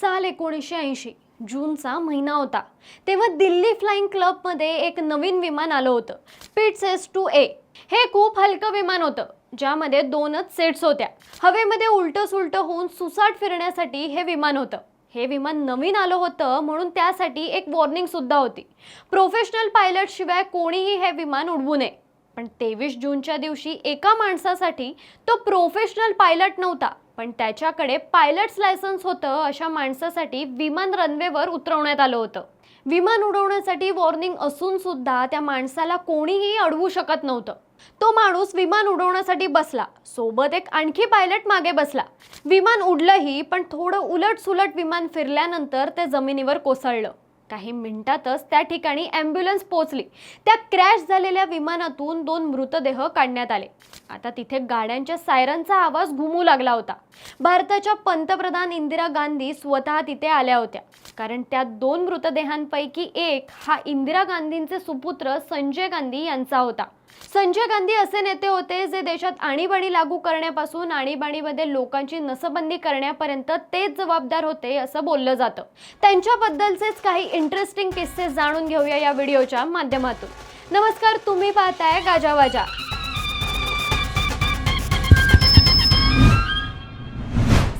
साल एकोणीसशे ऐंशी जूनचा महिना होता. तेव्हा दिल्ली फ्लाइंग क्लबमध्ये एक नवीन विमान आलं होतं. पिट्स एस टू ए हे खूप हलकं विमान होतं ज्यामध्ये दोनच सेट्स होत्या. हवेमध्ये उलटं सुलटं होऊन सुसाट फिरण्यासाठी हे विमान होतं. हे विमान नवीन आलं होतं म्हणून त्यासाठी एक वॉर्निंग सुद्धा होती. प्रोफेशनल पायलट शिवाय कोणीही हे विमान उडवू नये. पण तेवीस जूनच्या दिवशी एका माणसासाठी तो प्रोफेशनल पायलट नव्हता. पण त्याच्याकडे पायलट्स लायसन्स होतं अशा माणसासाठी विमान रनवेवर उतरवण्यात आलं होतं. विमान उडवण्यासाठी वॉर्निंग असून सुद्धा त्या माणसाला कोणीही अडवू शकत नव्हतं. तो माणूस विमान उडवण्यासाठी बसला. सोबत एक आणखी पायलट मागे बसला. विमान उडलंही पण थोडं उलट सुलट विमान फिरल्यानंतर ते जमिनीवर कोसळलं. काही मिनिटातच त्या ठिकाणी ॲम्ब्युलन्स पोहोचली. त्या क्रॅश झालेल्या विमानातून दोन मृतदेह काढण्यात आले. आता तिथे गाड्यांच्या सायरनचा आवाज घुमू लागला होता. भारताच्या पंतप्रधान इंदिरा गांधी स्वतः तिथे आल्या होत्या. कारण त्या दोन मृतदेहांपैकी एक हा इंदिरा गांधींचे सुपुत्र संजय गांधी यांचा होता. संजय गांधी असे नेते होते जे देशात आणीबाणी लागू करण्यापासून आणीबाणीमध्ये लोकांची नसबंदी करण्यापर्यंत तेच जबाबदार होते असं बोललं जातं. त्यांच्याबद्दलचेच काही इंटरेस्टिंग किस्से जाणून घेऊया या व्हिडिओच्या माध्यमातून. नमस्कार तुम्ही पाहताय गाजावाजा.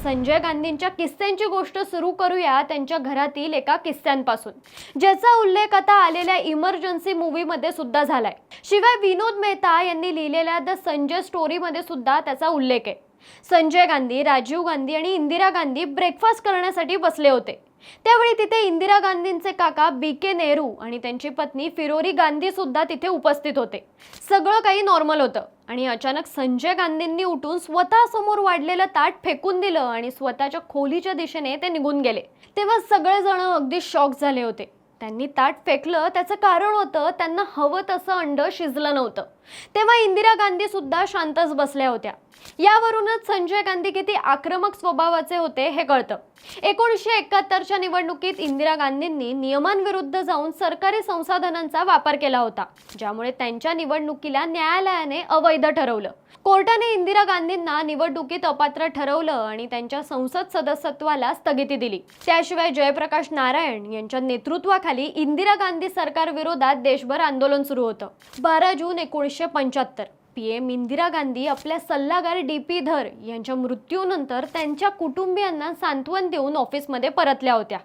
संजय गांधींच्या किस्स्यांची गोष्ट सुरू करूया त्यांच्या घरातील एका किस्स्यांपासून ज्याचा उल्लेख आता आलेल्या इमर्जन्सी मूवीमध्ये सुद्धा झालाय. शिवाय विनोद मेहता यांनी लिहिलेल्या द संजय स्टोरीमध्ये सुद्धा त्याचा उल्लेख आहे. संजय गांधी राजीव गांधी आणि इंदिरा गांधी ब्रेकफास्ट करण्यासाठी बसले होते. त्यावेळी तिथे इंदिरा गांधींचे काका बी के नेहरू आणि त्यांची पत्नी फिरोरी गांधी सुद्धा तिथे उपस्थित होते. सगळं काही नॉर्मल होतं आणि अचानक संजय गांधींनी उठून स्वतःसमोर वाढलेलं ताट फेकून दिलं आणि स्वतःच्या खोलीच्या दिशेने ते निघून गेले. तेव्हा सगळेजण अगदी शॉक झाले होते. त्यांनी ताट फेकलं त्याचं कारण होतं त्यांना हवं तसं अंड शिजलं नव्हतं. तेव्हा इंदिरा गांधी सुद्धा शांतच बसल्या होत्या. यावरूनच संजय गांधी किती आक्रमक स्वभावाचे होते हे कळतं. एकोणीसशे एकाहत्तरच्या निवडणुकीत इंदिरा गांधींनी नियमांविरुद्ध जाऊन सरकारी संसाधनांचा वापर केला होता ज्यामुळे त्यांच्या निवडणुकीला न्यायालयाने अवैध ठरवलं. कोर्टाने इंदिरा गांधींना निवडणुकीत अपात्र ठरवलं आणि त्यांच्या संसद सदस्यत्वाला स्थगिती दिली. त्याशिवाय जयप्रकाश नारायण यांच्या नेतृत्वाखाली इंदिरा गांधी सरकार विरोधात देशभर आंदोलन सुरू होतं. बारा जून एकोणीसशे पंच्याहत्तर. पी. एम इंदिरा गांधी आपल्या सल्लागार डी. पी. धर यांच्या मृत्यूनंतर त्यांच्या कुटुंबियांना सांत्वन देऊन ऑफिसमध्ये परतल्या होत्या.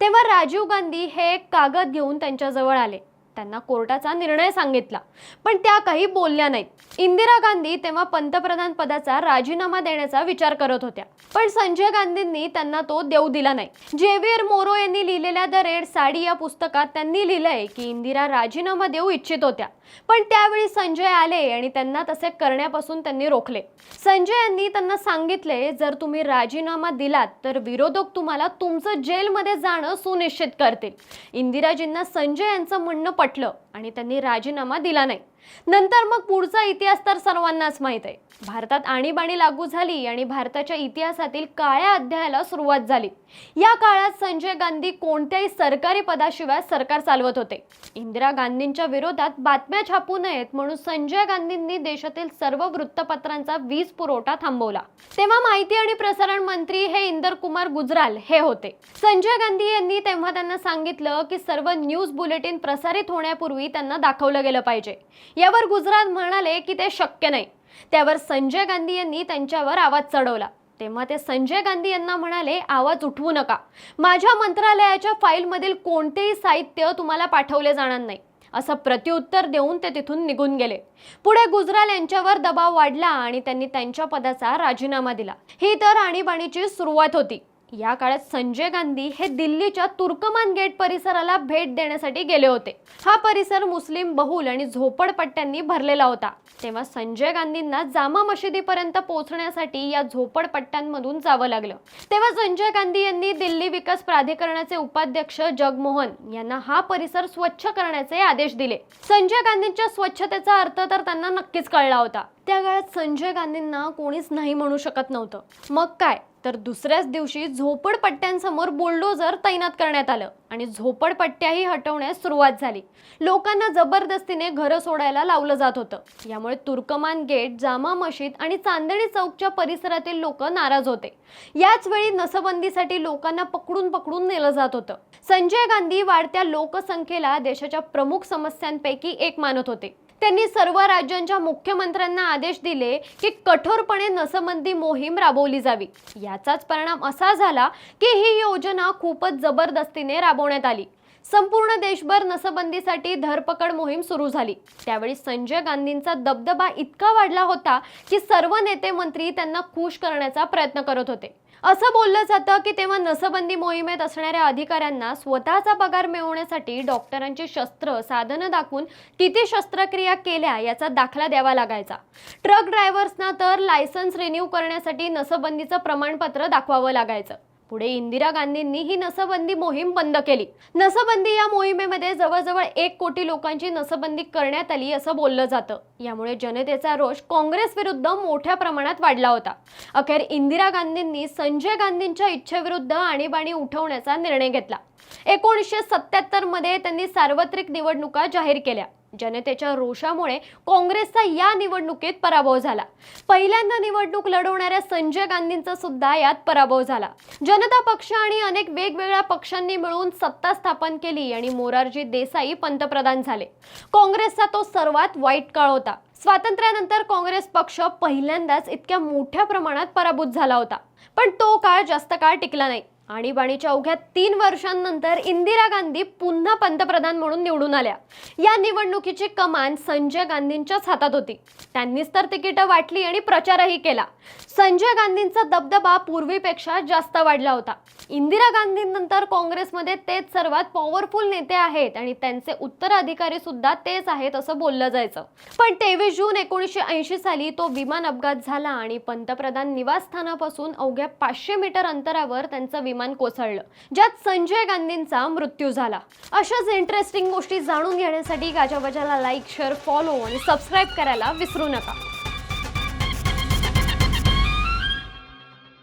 तेव्हा राजीव गांधी हे एक कागद घेऊन त्यांच्याजवळ आले. त्यांना कोर्टाचा निर्णय सांगितला. पण त्या काही बोलल्या नाहीत. इंदिरा गांधी तेव्हा पंतप्रधान पदाचा राजीनामा देण्याचा विचार करत होत्या. पण संजय गांधींनी त्यांना तो देऊ दिला नाही. जेवियर मोरो यांनी लिहिलेल्या द रेड साडी या पुस्तकात त्यांनी लिहिलंय की इंदिरा राजीनामा देऊ इच्छित होत्या. पण त्यावेळी संजय आले आणि त्यांना तसे करण्यापासून त्यांनी रोखले. संजय यांनी त्यांना सांगितले जर तुम्ही राजीनामा दिलात तर विरोधक तुम्हाला तुमचं जेलमध्ये जाणं सुनिश्चित करतील. इंदिराजींना संजय यांचं म्हणणं पटलं आणि त्यांनी राजीनामा दिला नाही. नंतर मग पुढचा इतिहास तर सर्वांनाच माहीत आहे. भारतात आणीबाणी लागू झाली आणि भारताच्या इतिहासातील काळ्या अध्यायाला सुरुवात झाली. या काळात संजय गांधी कोणत्याही सरकारी पदाशिवाय सरकार चालवत होते. इंदिरा गांधींच्या विरोधात बातम्या छापू नयेत म्हणून संजय गांधींनी देशातील सर्व वृत्तपत्रांचा वीज पुरवठा थांबवला. तेव्हा माहिती आणि प्रसारण मंत्री हे इंदर कुमार गुजराल हे होते. संजय गांधी यांनी तेव्हा त्यांना सांगितलं की सर्व न्यूज बुलेटिन प्रसारित होण्यापूर्वी त्यांना दाखवलं गेलं पाहिजे. यावर गुजरात म्हणाले की ते शक्य नाही. त्यावर संजय गांधी यांनी त्यांच्यावर आवाज चढवला. तेव्हा ते संजय गांधी यांना म्हणाले आवाज उठवू नका. माझ्या मंत्रालयाच्या फाईलमधील कोणतेही साहित्य तुम्हाला पाठवले जाणार नाही. असं प्रत्युत्तर देऊन ते तिथून निघून गेले. पुढे गुजराल यांच्यावर दबाव वाढला आणि त्यांनी त्यांच्या पदाचा राजीनामा दिला. ही तर आणीबाणीची सुरुवात होती. या काळात संजय गांधी हे दिल्लीच्या तुर्कमान गेट परिसराला भेट देण्यासाठी गेले होते. हा परिसर मुस्लिम बहुल आणि झोपडपट्ट्यांनी भरलेला होता. तेव्हा संजय गांधींना जामा मशिदीपर्यंत पोहोचण्यासाठी या झोपडपट्ट्यांमधून जावं लागलं. तेव्हा संजय गांधी यांनी दिल्ली विकास प्राधिकरणाचे उपाध्यक्ष जगमोहन यांना हा परिसर स्वच्छ करण्याचे आदेश दिले. संजय गांधींच्या स्वच्छतेचा अर्थ तर त्यांना नक्कीच कळला होता. त्या काळात संजय गांधींना कोणीच नाही म्हणू शकत नव्हतं. मग काय? तर दुसऱ्याच दिवशी झोपडपट्ट्यांसमोर बुलडोजर तैनात करण्यात आलं आणि झोपडपट्ट्याही हटवण्यास सुरुवात झाली. लोकांना जबरदस्तीने घरं सोडायला लावलं जात होतं. यामुळे तुर्कमान गेट जामा मशीद आणि चांदणी चौकच्या परिसरातील लोक नाराज होते. याच वेळी नसबंदीसाठी लोकांना पकडून पकडून नेलं जात होतं. संजय गांधी वाढत्या लोकसंख्येला देशाच्या प्रमुख समस्यांपैकी एक मानत होते. त्यांनी सर्व राज्यांच्या मुख्यमंत्र्यांना आदेश दिले की कठोरपणे नसबंदी मोहीम राबवली जावी. याचाच परिणाम असा झाला की ही योजना खूपच जबरदस्तीने राबवण्यात आली. संपूर्ण देशभर नसबंदीसाठी धरपकड मोहीम सुरू झाली. त्यावेळी संजय गांधींचा दबदबा इतका वाढला होता की सर्व नेते मंत्री त्यांना खुश करण्याचा प्रयत्न करत होते. असं बोललं जातं की तेव्हा नसबंदी मोहिमेत असणाऱ्या अधिकाऱ्यांना स्वतःचा पगार मिळवण्यासाठी डॉक्टरांची शस्त्र साधनं दाखवून किती शस्त्रक्रिया केल्या याचा दाखला द्यावा लागायचा. ट्रक ड्रायव्हर्सना तर लायसन्स रिन्यू करण्यासाठी नसबंदीचं प्रमाणपत्र दाखवावं लागायचं. पुढे इंदिरा गांधींनी ही नसबंदी मोहीम बंद केली. नसबंदी या मोहिमेमध्ये जवळजवळ एक कोटी लोकांची नसबंदी करण्यात आली असं बोललं जातं. यामुळे जनतेचा रोष काँग्रेस विरुद्ध मोठ्या प्रमाणात वाढला होता. अखेर इंदिरा गांधींनी संजय गांधींच्या इच्छेविरुद्ध आणीबाणी उठवण्याचा निर्णय घेतला. एकोणीसशे सत्याहत्तरमध्ये त्यांनी सार्वत्रिक निवडणुका जाहीर केल्या. जनतेच्या रोषामुळे काँग्रेसचा या निवडणुकीत पराभव झाला. पहिल्यांदा निवडणूक लढवणाऱ्या संजय गांधींचा सुद्धा यात पराभव झाला. जनता पक्ष आणि अनेक वेगवेगळ्या पक्षांनी मिळून सत्ता स्थापन केली आणि मोरारजी देसाई पंतप्रधान झाले. काँग्रेसचा तो सर्वात वाईट काळ होता. स्वातंत्र्यानंतर काँग्रेस पक्ष पहिल्यांदाच इतक्या मोठ्या प्रमाणात पराभूत झाला होता. पण तो काळ जास्त काळ टिकला नाही. आणीबाणीच्या अवघ्या तीन वर्षांनंतर इंदिरा गांधी पुन्हा पंतप्रधान म्हणून निवडून आल्या. या निवडणुकीची कमान संजय गांधींच्याच हातात होती. त्यांनीच तर तिकीटं वाटली आणि प्रचारही केला. संजय गांधींचा दबदबा पूर्वीपेक्षा जास्त वाढला होता. इंदिरा गांधींनंतर काँग्रेसमध्ये तेच सर्वात पॉवरफुल नेते आहेत आणि त्यांचे उत्तराधिकारी सुद्धा तेच आहेत असं बोललं जायचं. पण तेवीस जून एकोणीसशे ऐंशी साली तो विमान अपघात झाला आणि पंतप्रधान निवासस्थानापासून अवघ्या पाचशे मीटर अंतरावर त्यांचं विमान कोसळलं ज्यात संजय गांधींचा मृत्यू झाला. अशाच इंटरेस्टिंग गोष्टी जाणून घेण्यासाठी गाजाबाजाला लाईक शेअर फॉलो आणि सबस्क्राईब करायला विसरू नका.